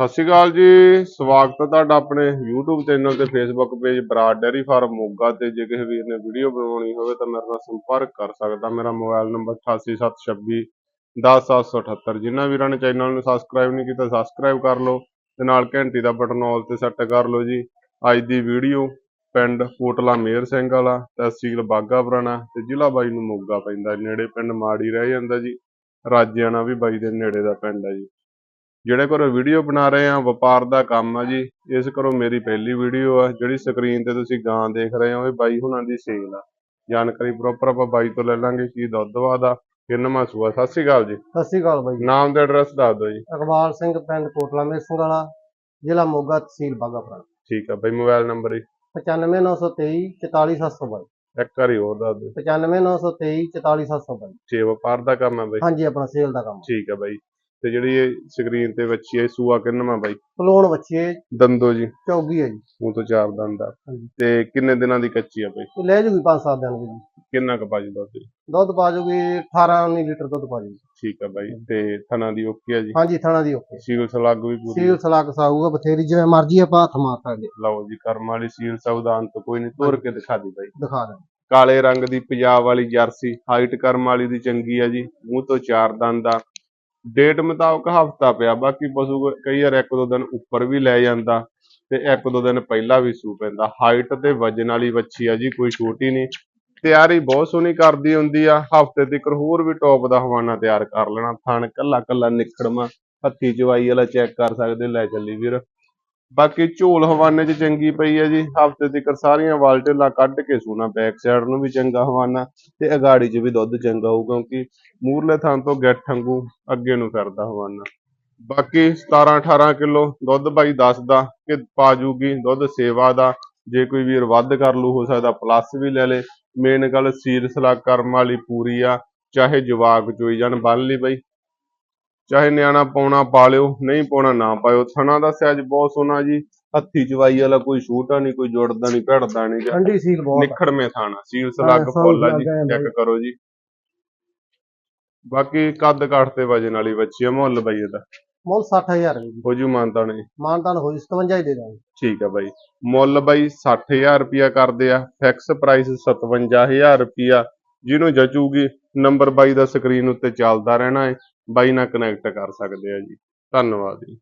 ਸਤਿ ਸ਼੍ਰੀ ਅਕਾਲ ਜੀ, ਸਵਾਗਤ ਹੈ ਤੁਹਾਡਾ ਆਪਣੇ YouTube ਚੈਨਲ ਤੇ Facebook page Brar dairy farm Moga ਤੇ। ਜੇ ਕਿਸੇ ਵੀਰ ਨੇ ਵੀਡੀਓ ਬਣਾਉਣੀ ਹੋਵੇ ਤਾਂ ਮੇਰੇ ਨਾਲ ਸੰਪਰਕ ਕਰ ਸਕਦਾ। ਮੇਰਾ ਮੋਬਾਈਲ ਨੰਬਰ 8876 10778 ਜਿਨ੍ਹਾਂ ਵੀਰਾਂ ਨੇ ਚੈਨਲ ਨੂੰ ਸਬਸਕ੍ਰਾਈਬ ਨਹੀਂ ਕੀਤਾ ਸਬਸਕ੍ਰਾਈਬ ਕਰ ਲਓ ਤੇ ਨਾਲ ਘੰਟੀ ਦਾ ਬਟਨ ਆਲ ਤੇ ਸੈੱਟ ਕਰ ਲਓ ਜੀ। ਅੱਜ ਦੀ ਵੀਡੀਓ ਪਿੰਡ ਕੋਟਲਾ ਮੇਰ ਸਿੰਘ ਵਾਲਾ, ਤਹਿਸੀਲ ਬਾਗਾ ਪੁਰਾਣਾ ਤੇ ਜ਼ਿਲ੍ਹਾ ਬਾਈ ਨੂੰ ਮੋਗਾ ਪੈਂਦਾ। ਨੇੜੇ ਪਿੰਡ ਮਾੜੀ ਰਹਿ ਜਾਂਦਾ ਜੀ। ਰਾਜਿਆਣਾ ਵੀ ਬਾਈ ਦੇ ਨੇੜੇ ਦਾ ਪਿੰਡ ਹੈ ਜੀ। ਜਿਹੜੇ ਘਰੋਂ ਵੀਡੀਓ ਬਣਾ ਰਹੇ ਆ ਵਪਾਰ ਦਾ ਕੰਮ ਆ ਜੀ ਇਸ ਘਰੋਂ ਮੇਰੀ ਪਹਿਲੀ ਵੀਡੀਓ ਆ ਜਿਹੜੀ ਸਕਰੀਨ ਤੇ ਤੁਸੀਂ ਗਾਂ ਦੇਖ ਰਹੇ ਹੋ ਇਹ ਬਾਈ ਹੁਣਾਂ ਦੀ ਸੇਲ ਆ। ਜਾਣਕਾਰੀ ਪ੍ਰੋਪਰ ਆਪਾਂ ਬਾਈ ਤੋਂ ਲੈ ਲਾਂਗੇ ਕੀ ਦੁੱਧ ਵਾਦਾ। ਕਿੰਨਵਾਂ ਸੂਆ। ਸਤਿ ਸ਼੍ਰੀ ਅਕਾਲ ਜੀ। ਸਤਿ ਸ਼੍ਰੀ ਅਕਾਲ ਬਾਈ ਨਾਮ ਤੇ ਐਡਰੈਸ ਦੱਸ ਦਿਓ ਜੀ। ਅਕਬਾਲ ਸਿੰਘ ਪਿੰਡ ਕੋਟਲਾ ਮੇਰ ਸਿੰਘ ਵਾਲਾ ਜ਼ਿਲ੍ਹਾ ਮੋਗਾ ਤਹਿਸੀਲ ਬਾਗਾਪੁਰਾ ਠੀਕ ਆ ਬਾਈ ਮੋਬਾਈਲ ਨੰਬਰ ਜੀ। 95923 44722 ਇੱਕ ਵਾਰੀ ਹੋਰ ਦੱਸ ਦਿਓ। 95923 44722 ਛੇ ਵਪਾਰ ਦਾ ਕੰਮ ਆ ਬਾਈ। ਹਾਂਜੀ ਆਪਣਾ ਸੇਲ ਦਾ ਕੰਮ ਠੀਕ ਆ ਬਾਈ। ਤੇ ਜਿਹੜੀ ਇਹ ਸਕਰੀਨ ਤੇ ਬੱਚੀ ਹੈ ਇਹ ਸੂਆ ਕਿੰਨਵਾਂ ਬਾਈ? ਪਲੋਣ ਬੱਚੇ ਦੰਦੋ ਜੀ। ਚੌਗੀ ਹੈ ਜੀ। ਮੂੰਹ ਤੋਂ ਚਾਰ ਦੰਦ ਆ। ਹਾਂਜੀ। ਤੇ ਕਿੰਨੇ ਦਿਨਾਂ ਦੀ ਕੱਚੀ ਆ ਬਾਈ? ਇਹ ਲੈ ਜੂਗੀ 5-7 ਦਿਨ ਦੀ ਜੀ ਕਿੰਨਾ ਕੁ ਬਾਜੀ ਦੁੱਧ ਜੀ? ਦੁੱਧ? ਪਾ ਜੂਗੀ 18-19 ਲੀਟਰ ਦੁੱਧ ਪਾ ਜੂਗੀ। ਠੀਕ ਆ ਬਾਈ। ਤੇ ਥਣਾ ਦੀ ਓਕੇ ਆ ਜੀ? ਹਾਂਜੀ ਥਣਾ ਦੀ ਓਕੇ। ਸੀਲ ਸਲਾਗ ਵੀ ਪੂਰੀ? ਸੀਲ ਸਲਾਕ ਸਾਊਗਾ ਬਥੇਰੀ ਜਿਵੇਂ ਮਰਜ਼ੀ ਆਪਾਂ ਹੱਥ ਮਾਰ ਸਕਦੇ। ਲਓ ਜੀ ਕਰਮ ਵਾਲੀ ਸੀਲ ਸਾਵਧਾਨ ਤੋਂ ਕੋਈ ਨਹੀਂ ਤੋੜ ਕੇ ਦਿਖਾ ਦੀ ਬਾਈ। ਦਿਖਾ ਦੇ। ਕਾਲੇ ਰੰਗ ਦੀ ਪੰਜਾਬ ਵਾਲੀ ਜਰਸੀ ਹਾਈਟ ਕਰਮ ਵਾਲੀ ਦੀ ਚੰਗੀ ਆ ਜੀ। ਮੂੰਹ ਤੋਂ ਚਾਰ ਦੰਦ ਆ। ਡੇਟ ਮੁਤਾਬਕ ਹਫਤਾ ਪਿਆ, ਬਾਕੀ ਪਸ਼ੂ ਕਈ ਵਾਰ ਇੱਕ ਦੋ ਦਿਨ ਉੱਪਰ ਵੀ ਲੈ ਜਾਂਦਾ ਤੇ ਇੱਕ ਦੋ ਦਿਨ ਪਹਿਲਾਂ ਵੀ ਸੂ ਪੈਂਦਾ। ਹਾਈਟ ਤੇ ਵਜਨ ਵਾਲੀ ਵੱਛੀ ਆ ਜੀ, ਕੋਈ ਛੋਟੀ ਨਹੀਂ। ਤਿਆਰੀ ਬਹੁਤ ਸੋਹਣੀ ਕਰਦੀ ਹੁੰਦੀ ਆ, ਹਫ਼ਤੇ ਤੱਕ ਹੋਰ ਵੀ ਟੌਪ ਦਾ ਹਵਾਨਾ ਤਿਆਰ ਕਰ ਲੈਣਾ। ਥਣ ਕੱਲਾ ਕੱਲਾ ਨਿਕੜਮਾ ਹੱਥੀ ਚਵਾਈ ਵਾਲਾ ਚੈੱਕ ਕਰ ਸਕਦੇ, ਲੈ ਚੱਲੀ ਵੀਰ। ਬਾਕੀ ਝੋਲ ਹਵਾਨੇ 'ਚ ਚੰਗੀ ਪਈ ਹੈ ਜੀ। ਹਫ਼ਤੇ ਤੱਕ ਸਾਰੀਆਂ ਵਾਲਟੇਲਾਂ ਕੱਢ ਕੇ ਸੂਣਾ ਬੈਕ ਸਾਈਡ ਨੂੰ ਵੀ ਚੰਗਾ ਹਵਾਨਾ ਤੇ ਅਗਾੜੀ 'ਚ ਵੀ ਦੁੱਧ ਚੰਗਾ ਹੋਊ ਕਿਉਂਕਿ ਮੂਰਲੇ ਥਾਂ ਤੋਂ ਗਿੱਠ ਵਾਂਗੂ ਅੱਗੇ ਨੂੰ ਫਿਰਦਾ ਹਵਾਨਾ। ਬਾਕੀ 17 18 ਕਿਲੋ ਦੁੱਧ ਭਾਈ ਦੱਸਦਾ ਕਿ ਪਾ ਜੂਗੀ, ਦੁੱਧ ਸੇਵਾ ਦਾ। ਜੇ ਕੋਈ ਵੀਰ ਵੱਧ ਕਰ ਲੂ, ਹੋ ਸਕਦਾ ਪਲੱਸ ਵੀ ਲੈ ਲੇ। ਮੇਨ ਗੱਲ ਸੀਰ ਸਲਾਕ ਕਰਮ ਵਾਲੀ ਪੂਰੀ ਆ, ਚਾਹੇ ਜਵਾਕ ਚੋਈ ਜਾਣ ਬੰਨ ਲਈ ਬਾਈ। ਚਾਹੇ ਨਿਆਣਾ ਪਾਉਣਾ ਪਾ ਲਿਓ ਨਹੀਂ ਪਾਉਣਾ ਨਾ ਪਾਇਓ। ਥਣਾ ਦਾ ਸਾਈਜ਼ ਬਹੁਤ ਸੋਹਣਾ ਜੀ। ਹੱਥੀ ਚਵਾਈ ਵਾਲਾ ਕੋਈ ਛੂਟਾ ਨਹੀਂ ਕੋਈ ਜੁੜਦਾ ਨਹੀਂ ਭੜਦਾ ਨਹੀਂ। ਠੰਡੀ ਸੀਲ ਬਹੁਤ। ਨਿਖੜਵੇਂ ਥਾਣਾ ਸੀਲ ਸਲੱਗ ਹਾਂ, ਫੁੱਲ ਆ ਜੀ ਹੈ ਚੈੱਕ ਕਰੋ ਜੀ। ਬਾਕੀ ਕੱਦ ਕਾਠ ਤੇ ਵਜਨ ਵਾਲੀ ਬੱਚੀ ਆ ਮੁੱਲ ਬਈ ਇਹਦਾ। ਮੁੱਲ 60000 ਰੁਪਏ ਜੀ। ਹੋ ਜੂ ਮਾਨਤਾ ਨੇ ਮਾਨਤਾਨ ਹੋਈ 57 ਹੀ ਦੇ ਦਾਂਗੇ। ਠੀਕ ਆ ਬਾਈ। ਮੁੱਲ ਬਾਈ 60000 ਰੁਪਿਆ ਕਰਦੇ ਆ ਫਿਕਸ ਪ੍ਰਾਈਸ 57000 ਰੁਪਿਆ ਜਿਹਨੂੰ ਜਚੂਗੀ ਨੰਬਰ ਬਾਈ ਦਾ ਸਕਰੀਨ ਉੱਤੇ ਚੱਲਦਾ ਰਹਿਣਾ ਹੈ ਬਾਈ ਨਾਲ ਕਨੈਕਟ ਕਰ ਸਕਦੇ ਆ ਜੀ। ਧੰਨਵਾਦ ਜੀ।